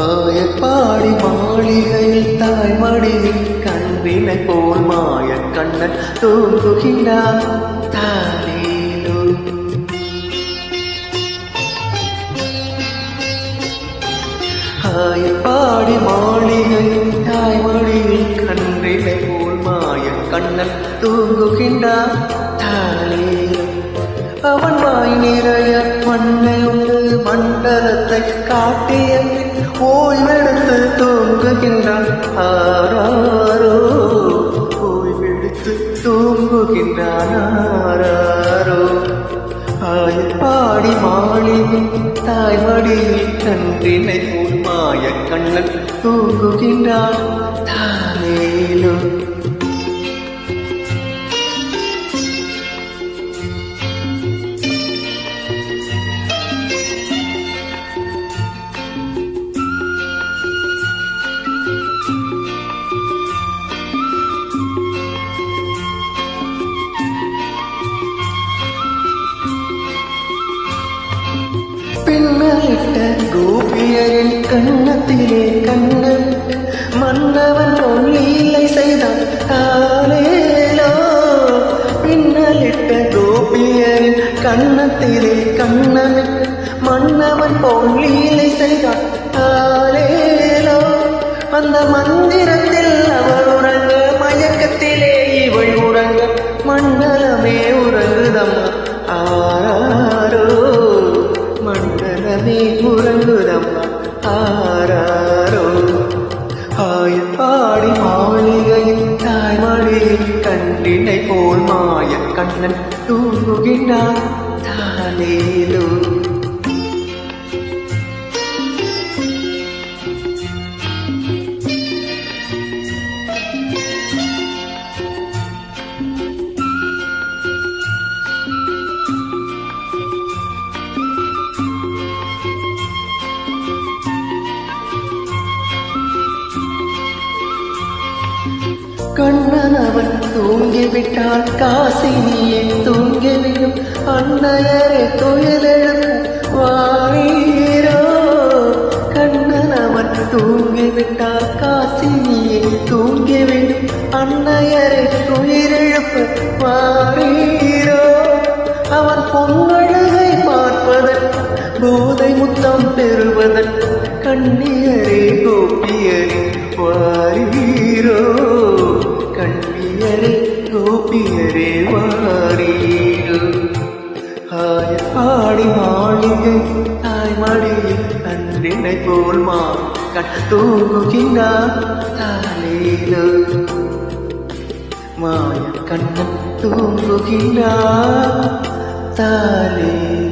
ஆயப்பாடி மாளிகையில் தாய்மடியில் கண்வினை போல் மாய கண்ணன் தூங்குகின்றான் தானேலோ ஆயப்பாடி மாளிகையில் தாய்மடியில் கண்வினை போல் மாய கண்ணன் தூங்குகின்றான் தானேலோ அவன் வாய் நிறைய மண்ணை உண்டு மண்டலத்தை காட்டிய ஓய்வெடுத்து தூங்குகின்றான் ஆராரோ ஓய்வெடுத்து தூங்குகின்றான் ஆராரோ ஆயப்பாடி மாளிகை தாய்மடியில் கன்றினை போல் மாய கண்ணன் தூங்குகின்றான் பின்னலிட்ட கோபியரின் கண்ணத்திலே கண்ணமிட்டு மன்னவன் பொன்லீலை செய்தான் காலேலோ. பின்னலிட்ட கோபியரின் கண்ணத்திலே கண்ணமிட்டு மன்னவன் பொன்லீலை செய்தான் காலேலோ. அந்த மந்திரத்தில் அவள் உறங்க மயக்கத்திலே இவள் உறங்க மண்டலமே உறங்குதம்மா உறங்குதம்மா ஆராரோ ஆயப்பாடி மாளிகையில் தாய்மொழியில் கண்டினை போல் மாய கண்ணன் தூங்குகின்றான் தானேலோ கண்ணன் அவன் தூங்கிவிட்டால் காசினியே தூங்கிவிடும். அன்னையரே துயிலெழும் வாரீரோ. கண்ணன் அவன் தூங்கிவிட்டால் காசினியே தூங்கிவிடும். அன்னையரே துயிலெழுப்பு வாரீரோ. அவன் பொன்னழகை பார்ப்பதன் போதை முத்தம் பெறுவதன் கண்ணியரே கோபியரே வாரீரோ. ஆயப்பாடி மாளிகை தாய்மடியில் கன்றினை போல் மா கண் தூங்குகின்றான் தாலேலோ மாய கண்ணன் தூங்குகின்றான் தாலேலோ